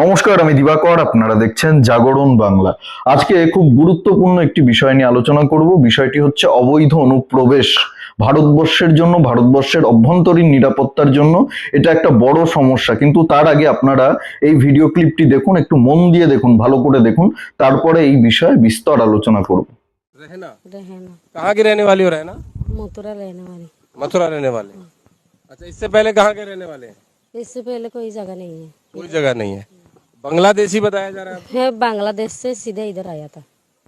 নমস্কার আমি দিবাকর আপনারা দেখছেন জাগরণ বাংলা আজকে খুব গুরুত্বপূর্ণ একটি বিষয় নিয়ে আলোচনা করব বিষয়টি হচ্ছে অবৈধ অনুপ্রবেশ ভারতবর্ষের জন্য ভারতবর্ষের অভ্যন্তরীণ নিরাপত্তার জন্য এটা একটা বড় সমস্যা কিন্তু তার আগে আপনারা এই ভিডিও ক্লিপটি দেখুন একটু মন দিয়ে দেখুন ভালো করে দেখুন তারপরে এই বিষয়ে বিস্তর আলোচনা করব रहना रहना कहाँ की रहने वाली हो रहना मथुरा रहने वाली मथुरा रहने वाले अच्छा इससे पहले कहाँ के रहने वाले हैं इससे पहले कोई जगह नहीं है कोई जगह नहीं है बांग्लादेशी बताया जा रहा है है बांग्लादेश से सीधे इधर आया था।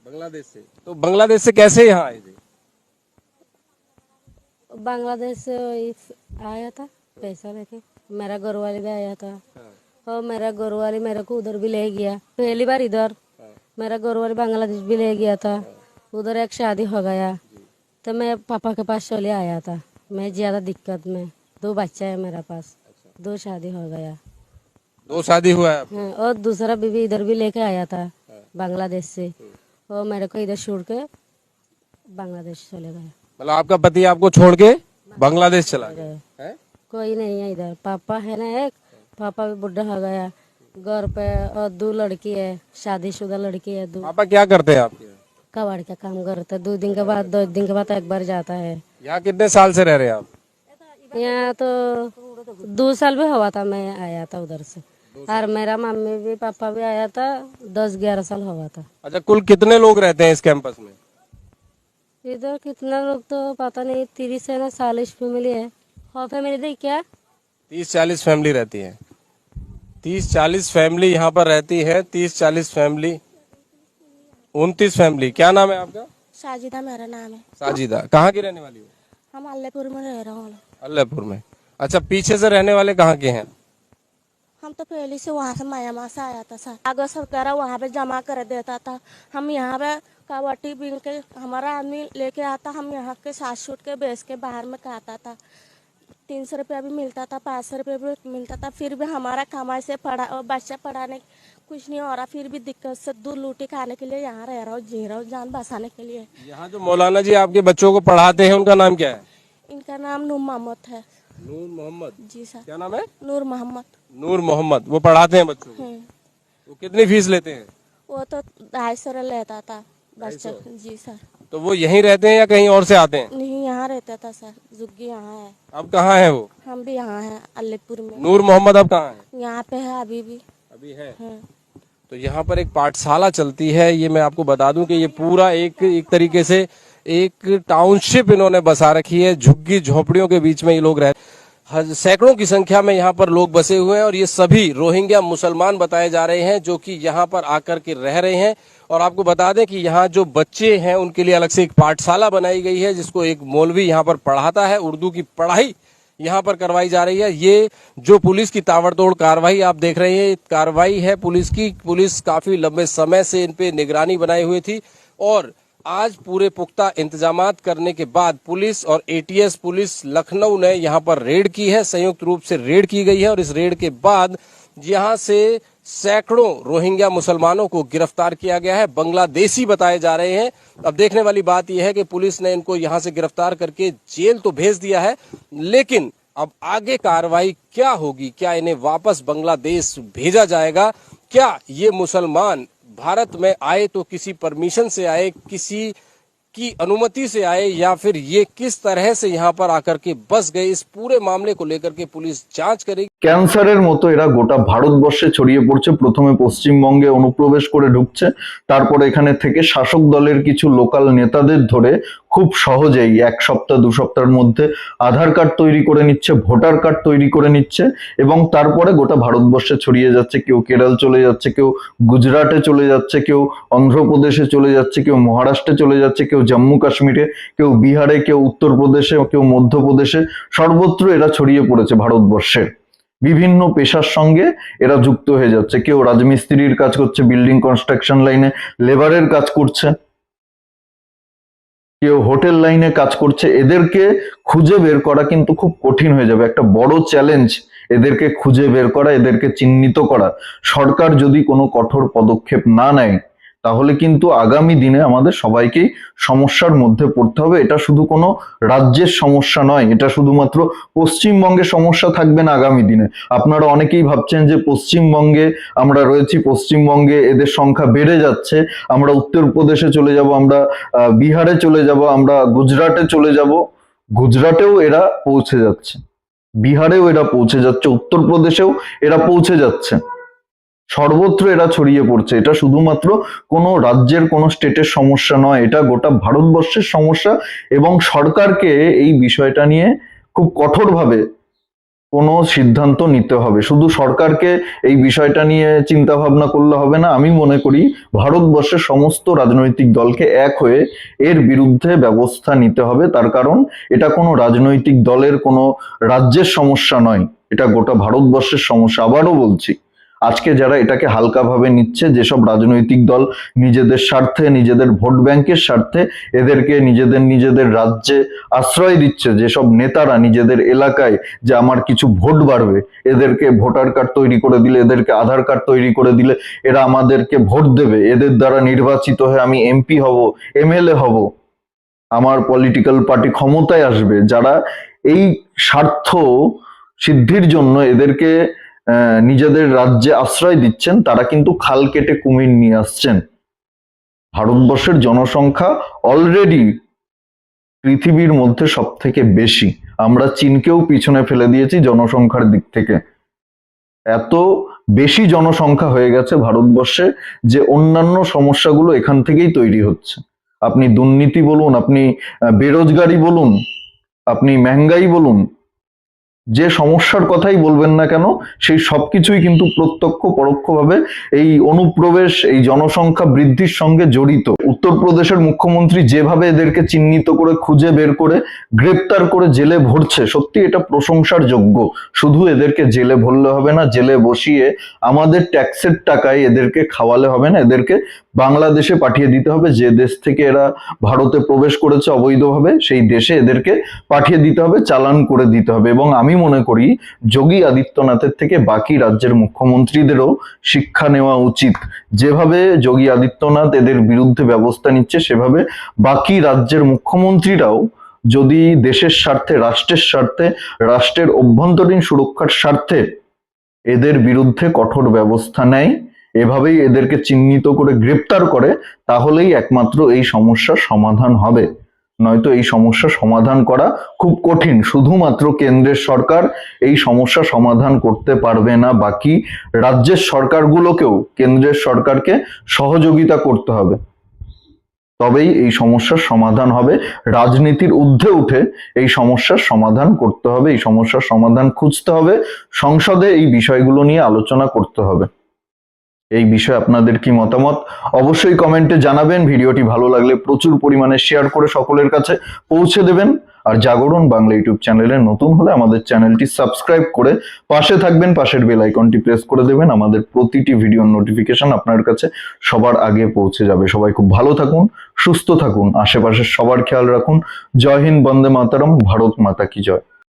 बांग्लादेश से। तो बांग्लादेश से कैसे यहाँ आए थे? बांग्लादेश से आया था पैसा लेके। मेरा घर वाले भी आया था। और मेरा घर वाले मेरे को उधर भी ले गया। पहली बार इधर। मेरा घर वाले बांग्लादेश भी ले गया था। उधर एक शादी हो गया। तो मैं पापा के पास चले आया था। मैं ज़्यादा दिक्कत में। दो बच्चा है मेरा पास। दो शादी हो गया। दो शादी हुआ है हाँ, और दूसरा बीवी इधर भी लेके आया था बांग्लादेश से। और मेरे को इधर छोड़ के बांग्लादेश चले गए। मतलब आपका पति आपको छोड़ के बांग्लादेश चला गया? कोई नहीं है इधर। पापा है ना एक पापा भी बुढ़ा हो गया। घर पे और दो लड़की है शादीशुदा लड़की है दो। पापा क्या करते हैं आपके? कबाड़ का काम करते दो दिन के बाद दो दिन के बाद एक बार जाता है। यहाँ कितने साल से रह रहे हैं आप? यहाँ तो दो साल भी हुआ था मैं आया था उधर से। और मेरा मम्मी भी पापा भी आया था दस ग्यारह साल हुआ था। अच्छा कुल कितने लोग रहते हैं इस कैंपस में? इधर कितना लोग तो पता नहीं तीस है ना चालीस फैमिली है। और फैमिली देख क्या? तीस चालीस फैमिली रहती है। तीस चालीस फैमिली यहाँ पर रहती है तीस चालीस फैमिली उनतीस फैमिली क्या नाम है आपका? साजिदा मेरा नाम है। साजिदा। कहाँ की रहने वाली हो? हम अल्लाहपुर में रह रहा हूँ। अल्लाहपुर में। अच्छा पीछे से रहने वाले कहाँ के हैं? हम तो पहले से वहाँ से मायामा से आया था सर कागज़ सरकार वहाँ पे जमा कर देता था हम यहाँ पे कावटी बीन के हमारा आदमी लेके आता हम यहाँ के सात सूट के बेच के बाहर में खाता था तीन सौ रुपया भी मिलता था पाँच सौ रुपया भी मिलता था फिर भी हमारा कमाई से पढ़ा बच्चा पढ़ाने कुछ नहीं हो रहा फिर भी दिक्कत से दूर लूटी खाने के लिए यहाँ रह रहा हूँ जी रहा हूँ जान बसाने के लिए यहाँ जो मौलाना जी आपके बच्चों को पढ़ाते हैं, उनका नाम क्या है? इनका नाम नूर मोहम्मद है। नूर मोहम्मद। जी सर। क्या नाम है? नूर मोहम्मद। नूर मोहम्मद वो पढ़ाते हैं बच्चों को। हम्म। वो कितनी फ़ीस लेते हैं? वो तो ढाई सौ लेता था बच्चा जी सर। तो वो यहीं रहते हैं या कहीं और से आते हैं? नहीं यहाँ रहता था सर जुग्गी यहाँ है। अब कहाँ है वो? हम भी यहाँ है अलीपुर में। नूर मोहम्मद अब कहाँ है? यहाँ पे है अभी भी। अभी है? हाँ। तो यहाँ पर एक पाठशाला चलती है ये मैं आपको बता दूँ कि ये पूरा एक एक तरीके से एक टाउनशिप इन्होंने बसा रखी है झुग्गी झोपड़ियों के बीच में ये लोग रह हज- सैकड़ों की संख्या में यहाँ पर लोग बसे हुए हैं और ये सभी रोहिंग्या मुसलमान बताए जा रहे हैं जो कि यहाँ पर आकर के रह रहे हैं। और आपको बता दें कि यहाँ जो बच्चे हैं, उनके लिए अलग से एक पाठशाला बनाई गई है, जिसको एक मौलवी यहाँ पर पढ़ाता है। उर्दू की पढ़ाई यहाँ पर करवाई जा रही है। ये जो पुलिस की ताबड़तोड़ कार्रवाई आप देख रहे हैं कार्रवाई है पुलिस की। पुलिस काफ़ी लंबे समय से इन पे निगरानी बनाई हुई थी और आज पूरे पुख्ता इंतज़ाम करने के बाद पुलिस और एटीएस पुलिस लखनऊ ने यहाँ पर रेड की है, संयुक्त रूप से रेड की गई है और इस रेड के बाद यहाँ से सैकड़ों रोहिंग्या मुसलमानों को गिरफ़्तार किया गया है। बांग्लादेशी बताए जा रहे हैं। अब देखने वाली बात यह है कि पुलिस ने इनको यहाँ से गिरफ़्तार करके जेल तो भेज दिया है, लेकिन अब आगे कार्रवाई क्या होगी? क्या इन्हें वापस बांग्लादेश भेजा जाएगा? क्या ये मुसलमान भारत में आए तो किसी परमिशन से आए किसी की अनुमति से आए या फिर ये किस तरह से यहाँ पर आकर के बस गए इस पूरे मामले को लेकर के पुलिस जांच करेगी ক্যান্সারের মতো এরা গোটা ভারতবর্ষে ছড়িয়ে পড়ছে প্রথমে পশ্চিমবঙ্গে অনুপ্রবেশ করে ঢুকছে তারপরে এখানে থেকে শাসক দলের কিছু লোকাল নেতাদের ধরে খুব সহজেই এক সপ্তাহ, দু সপ্তাহের মধ্যে আধার কার্ড তৈরি করে নিচ্ছে, ভোটার কার্ড তৈরি করে নিচ্ছে এবং তারপরে গোটা ভারতবর্ষে ছড়িয়ে যাচ্ছে, কেউ কেরল চলে যাচ্ছে, কেউ গুজরাটে চলে যাচ্ছে, কেউ অন্ধ্রপ্রদেশে চলে যাচ্ছে, কেউ মহারাষ্ট্রে চলে যাচ্ছে, কেউ জম্মু কাশ্মীরে, কেউ বিহারে, কেউ উত্তরপ্রদেশে, কেউ মধ্যপ্রদেশে, সর্বত্র এরা ছড়িয়ে পড়েছে ভারতবর্ষের বিভিন্ন পেশার সঙ্গে এরা যুক্ত হয়ে যাচ্ছে। কেউ রাজমিস্ত্রির কাজ করছে, বিল্ডিং কনস্ট্রাকশন লাইনে লেবারের কাজ করছে। কেউ হোটেল লাইনে কাজ করছে, এদেরকে খুঁজে বের করা কিন্তু খুব কঠিন হয়ে যাবে। একটা বড় চ্যালেঞ্জ এদেরকে খুঁজে বের করা, এদেরকে চিহ্নিত করা। সরকার যদি কোনো কঠোর পদক্ষেপ না নেয় তাহলে কিন্তু আগামী দিনে আমাদের সবাইকেই সমস্যার মধ্যে পড়তে হবে। এটা শুধু কোনো রাজ্যের সমস্যা নয়, এটা শুধুমাত্র পশ্চিমবঙ্গের সমস্যা থাকবে না আগামী দিনে। আপনারা অনেকেই ভাবছেন যে পশ্চিমবঙ্গে আমরা রয়েছি, পশ্চিমবঙ্গে এদের সংখ্যা বেড়ে যাচ্ছে, আমরা উত্তরপ্রদেশে চলে যাব, আমরা বিহারে চলে যাব, আমরা গুজরাটে চলে যাব। গুজরাটেও এরা পৌঁছে যাচ্ছে, বিহারেও এরা পৌঁছে যাচ্ছে, উত্তরপ্রদেশেও এরা পৌঁছে যাচ্ছে। সর্বত্র এরা ছড়িয়ে পড়ছে। এটা শুধুমাত্র কোনো রাজ্যের, কোনো স্টেটের সমস্যা নয়, এটা গোটা ভারতবর্ষের সমস্যা এবং সরকারকে এই বিষয়টা নিয়ে খুব কঠোরভাবে কোনো সিদ্ধান্ত নিতে হবে। শুধু সরকারকে এই বিষয়টা নিয়ে চিন্তা ভাবনা করলে হবে না, আমি মনে করি ভারতবর্ষের সমস্ত রাজনৈতিক দলকে এক হয়ে এর বিরুদ্ধে ব্যবস্থা নিতে হবে। তার কারণ, এটা কোনো রাজনৈতিক দলের, কোনো রাজ্যের সমস্যা নয়, এটা গোটা ভারতবর্ষের সমস্যা। আবারও বলছি আজকে যারা এটাকে হালকাভাবে নিচ্ছে, যেসব রাজনৈতিক দল নিজেদের স্বার্থে, নিজেদের ভোট ব্যাংকের স্বার্থে এদেরকে নিজেদের নিজেদের রাজ্যে আশ্রয় দিচ্ছে, যেসব নেতারা নিজেদের এলাকায় যে আমার কিছু ভোট বাড়বে, এদেরকে ভোটার কার্ড তৈরি করে দিলে, এদেরকে আধার কার্ড তৈরি করে দিলে এরা আমাদেরকে ভোট দেবে। এদের দ্বারা নির্বাচিত হয়ে আমি এমপি হব, এমএলএ হব। আমার পলিটিক্যাল পার্টি ক্ষমতায় আসবে। যারা এই স্বার্থ সিদ্ধির জন্য এদেরকে নিজেদের রাজ্যে আশ্রয় দিচ্ছেন, তারা কিন্তু খাল কেটে কুমির নিয়ে আসছেন। ভারতবর্ষের জনসংখ্যা অলরেডি পৃথিবীর মধ্যে সব থেকে বেশি। আমরা চীনকেও পিছনে ফেলে দিয়েছি জনসংখ্যার দিক থেকে। এত বেশি জনসংখ্যা হয়ে গেছে ভারতবর্ষে যে অন্যান্য সমস্যাগুলো এখান থেকেই তৈরি হচ্ছে। আপনি দুর্নীতি বলুন, আপনি বেরোজগারি বলুন, আপনি মেহঙ্গাই বলুন যে সমস্যার কথাই বলবেন না কেন, সেই সবকিছুই কিন্তু প্রত্যক্ষ পরোক্ষভাবে এই অনুপ্রবেশ, এই জনসংখ্যা বৃদ্ধির সঙ্গে জড়িত। উত্তরপ্রদেশের মুখ্যমন্ত্রী যেভাবে এদেরকে চিহ্নিত করে, খুঁজে বের করে, গ্রেপ্তার করে জেলে ভরছে, সত্যি এটা প্রশংসার যোগ্য। শুধু এদেরকে জেলে ভরলে হবে না, জেলে বসিয়ে আমাদের ট্যাক্সের টাকায় এদেরকে খাওয়ালে হবে না, এদেরকে বাংলাদেশে পাঠিয়ে দিতে হবে। যে দেশ থেকে এরা ভারতে প্রবেশ করেছে অবৈধভাবে, সেই দেশে এদেরকে পাঠিয়ে দিতে হবে, চালান করে দিতে হবে। এবং আমি মনে করি, যোগী আদিত্যনাথের থেকে বাকি রাজ্যের মুখ্যমন্ত্রীদেরও শিক্ষা নেওয়া উচিত। যেভাবে যোগী আদিত্যনাথ এদের বিরুদ্ধে ব্যবস্থা নিচ্ছে, সেভাবে বাকি রাজ্যের মুখ্যমন্ত্রীরাও যদি দেশের স্বার্থে, রাষ্ট্রের স্বার্থে, রাষ্ট্রের অভ্যন্তরীণ সুরক্ষার স্বার্থে এদের বিরুদ্ধে কঠোর ব্যবস্থা নেয় এভাবেই এদেরকে চিহ্নিত করে গ্রেপ্তার করে, তাহলেই একমাত্র এই সমস্যার সমাধান হবে। নয়তো এই সমস্যা সমাধান করা খুব কঠিন, শুধুমাত্র কেন্দ্রের সরকার এই সমস্যা সমাধান করতে পারবে না, বাকি রাজ্যের সরকারগুলোকেও, কেন্দ্রের সরকারকে সহযোগিতা করতে হবে। তবেই এই সমস্যার সমাধান হবে। রাজনীতির ঊর্ধ্বে উঠে এই সমস্যার সমাধান করতে হবে, এই সমস্যার সমাধান খুঁজতে হবে, সংসদে এই বিষয়গুলো নিয়ে আলোচনা করতে হবে। এই বিষয়ে আপনাদের কি মতামত? অবশ্যই কমেন্টে জানাবেন। ভিডিওটি ভালো লাগলে প্রচুর পরিমাণে শেয়ার করে সকলের কাছে পৌঁছে দেবেন। আর জাগরণ বাংলা ইউটিউব চ্যানেলে নতুন হলে আমাদের চ্যানেলটি সাবস্ক্রাইব করে পাশে থাকবেন। পাশের বেল আইকনটি প্রেস করে দেবেন। আমাদের প্রতিটি ভিডিওর নোটিফিকেশন আপনার কাছে সবার আগে পৌঁছে যাবে। সবাই খুব ভালো থাকুন, সুস্থ থাকুন। আশেপাশের সবার খেয়াল রাখুন। জয় হিন্দ, বন্দে মাতারম, ভারত মাতা কি জয়।